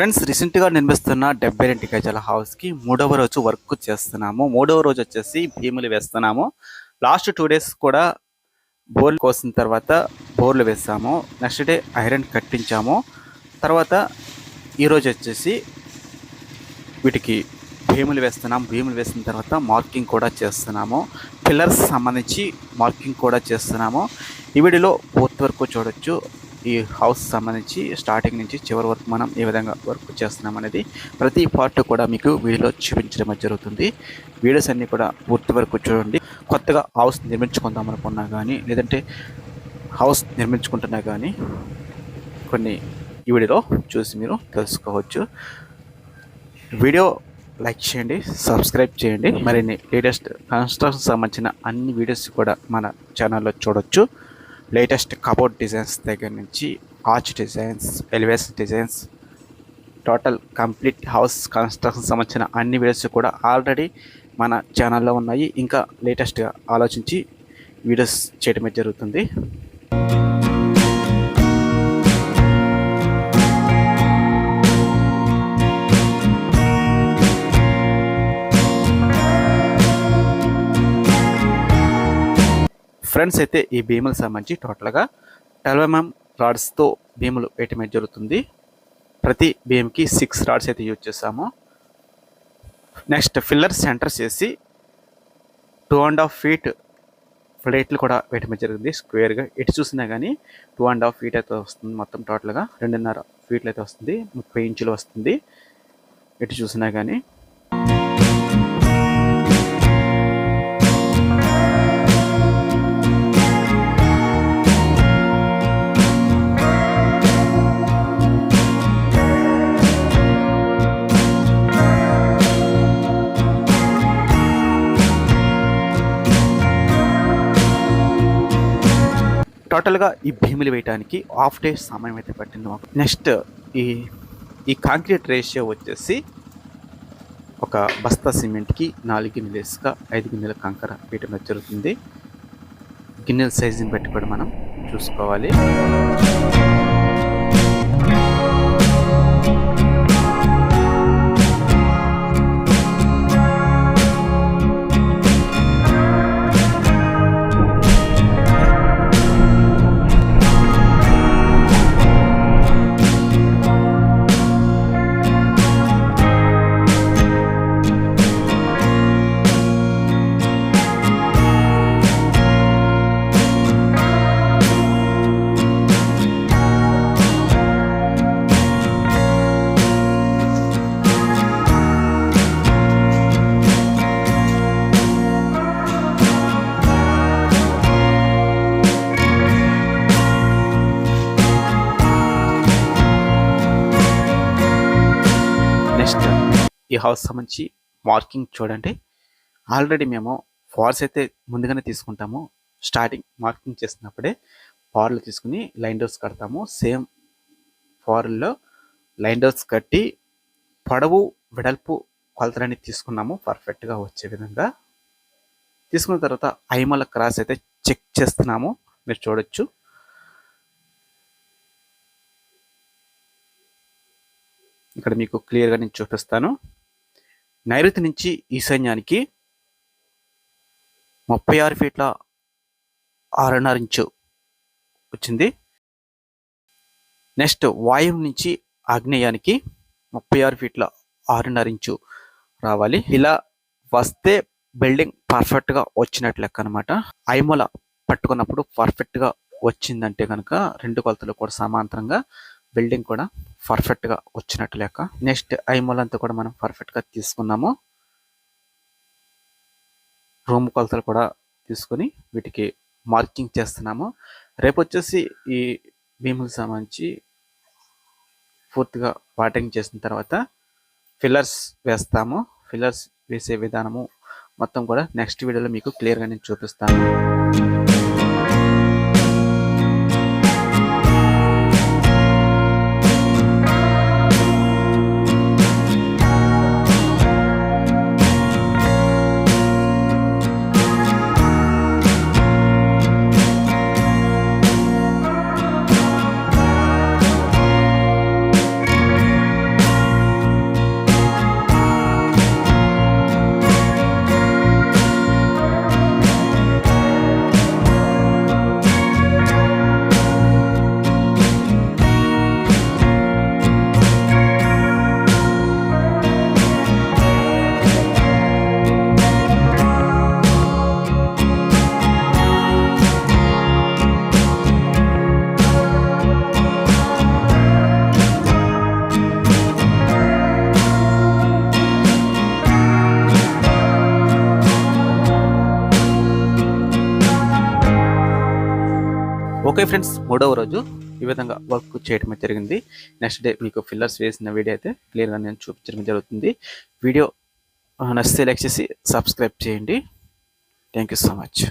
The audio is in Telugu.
ఫ్రెండ్స్ రీసెంట్గా నిర్మిస్తున్న డెబ్బై రెండు గజాల హౌస్కి మూడవ రోజు వర్క్ చేస్తున్నాము. మూడవ రోజు వచ్చేసి భీములు వేస్తున్నాము. లాస్ట్ టూ డేస్ కూడా బోర్లు కోసిన తర్వాత బోర్లు వేసాము. నెక్స్ట్ డే ఐరన్ కట్టించాము. తర్వాత ఈరోజు వచ్చేసి వీటికి భీములు వేస్తున్నాము. భీములు వేసిన తర్వాత మార్కింగ్ కూడా చేస్తున్నాము. పిల్లర్స్ సంబంధించి మార్కింగ్ కూడా చేస్తున్నాము. ఈ వీడియోలో పూర్తి వరకు చూడొచ్చు. ఈ హౌస్ సంబంధించి స్టార్టింగ్ నుంచి చివరి వరకు మనం ఏ విధంగా వర్క్ చేస్తున్నాం అనేది ప్రతి పార్ట్ కూడా మీకు వీడియోలో చూపించడం జరుగుతుంది. వీడియోస్ అన్నీ కూడా పూర్తి వరకు చూడండి. కొత్తగా హౌస్ నిర్మించుకుందాం అనుకున్నా కానీ లేదంటే హౌస్ నిర్మించుకుంటున్నా కానీ కొన్ని ఈ వీడియోలో చూసి మీరు తెలుసుకోవచ్చు. వీడియో లైక్ చేయండి సబ్స్క్రైబ్ చేయండి. మరిన్ని లేటెస్ట్ కన్స్ట్రక్షన్ సంబంధించిన అన్ని వీడియోస్ కూడా మన ఛానల్లో చూడొచ్చు. లేటెస్ట్ కబోర్డ్ డిజైన్స్ దగ్గర నుంచి arch designs elevations designs total complete house construction సంబంధించిన అన్ని వీడియోస్ కూడా ఆల్రెడీ మన ఛానల్లో ఉన్నాయి. ఇంకా లేటెస్ట్గా ఆలోచించి వీడియోస్ చేయడమే జరుగుతుంది. ఫ్రెండ్స్ అయితే ఈ భీములకు సంబంధించి టోటల్గా ట్వెల్వ్ ఎంఎం రాడ్స్తో భీములు వేయటమే జరుగుతుంది. ప్రతి భీమ్కి సిక్స్ రాడ్స్ అయితే యూజ్ చేసాము నెక్స్ట్ ఫిల్లర్ సెంటర్స్ చేసి టూ అండ్ హాఫ్ ఫీట్ ప్లేట్లు కూడా వేయటమే జరిగింది. స్క్వేర్గా ఎటు చూసినా కానీ టూ అండ్ హాఫ్ ఫీట్ అయితే వస్తుంది మొత్తం టోటల్గా. రెండున్నర ఫీట్లు అయితే వస్తుంది. ముప్పై ఇంచులు వస్తుంది. ఎటు చూసినా కానీ. టోటల్గా ఈ భీములు వేయడానికి హాఫ్ డే సమయం అయితే పట్టింది మాకు. నెక్స్ట్ ఈ ఈ కాంక్రీట్ రేషియో వచ్చేసి ఒక బస్తా సిమెంట్కి నాలుగు గిన్నెలు ఇసుక ఐదు గిన్నెల కంకర వేయటం జరుగుతుంది. గిన్నెల సైజుని బట్టి కూడా మనం చూసుకోవాలి. నెక్స్ట్ ఈ హౌస్ సంబంధించి మార్కింగ్ చూడండి. ఆల్రెడీ మేము ఫార్స్ అయితే ముందుగానే తీసుకుంటాము. స్టార్టింగ్ మార్కింగ్ చేసినప్పుడే ఫార్లు తీసుకుని లైన్ డోర్స్ కడతాము. సేమ్ ఫార్లో లైన్ డోర్స్ కట్టి పొడవు వెడల్పు కొలతలని తీసుకున్నాము. పర్ఫెక్ట్గా వచ్చే విధంగా. తీసుకున్న తర్వాత ఐమల క్రాస్ అయితే చెక్ చేస్తున్నాము. మీరు చూడొచ్చు. ఇక్కడ మీకు క్లియర్గా నేను చూపిస్తాను. నైరుతి నుంచి ఈశాన్యానికి ముప్పై ఆరు ఫీట్ల ఆరున్నర ఇంచు వచ్చింది. నెక్స్ట్ వాయువు నుంచి ఆగ్నేయానికి ముప్పై ఆరు ఫీట్ల ఆరున్నర ఇంచు రావాలి. ఇలా వస్తే బిల్డింగ్ పర్ఫెక్ట్గా వచ్చినట్లు లెక్క అనమాట ఐమూల పట్టుకున్నప్పుడు పర్ఫెక్ట్గా వచ్చిందంటే కనుక రెండు కొలతలు కూడా సమాంతరంగా బిల్డింగ్ కూడా పర్ఫెక్ట్గా వచ్చినట్టు లెక్క. నెక్స్ట్ ఐమూలంతా కూడా మనం పర్ఫెక్ట్గా తీసుకున్నాము. రూమ్ కొలతలు కూడా తీసుకొని వీటికి మార్కింగ్ చేస్తున్నాము. రేపు వచ్చేసి ఈ భీములకు సంబంధించి పూర్తిగా వాటింగ్ చేసిన తర్వాత ఫిల్లర్స్ వేస్తాము. ఫిల్లర్స్ వేసే విధానము మొత్తం కూడా నెక్స్ట్ వీడియోలో మీకు క్లియర్గా నేను చూపిస్తాను. ఓకే ఫ్రెండ్స్ మూడవ రోజు ఈ విధంగా వర్క్ చేయడం జరిగింది. నెక్స్ట్ డే మీకు ఫిల్లర్స్ వేసిన వీడియో అయితే క్లియర్గా నేను చూపించడం జరుగుతుంది. వీడియో నచ్చితే లైక్ చేసి సబ్స్క్రైబ్ చేయండి. Thank you so much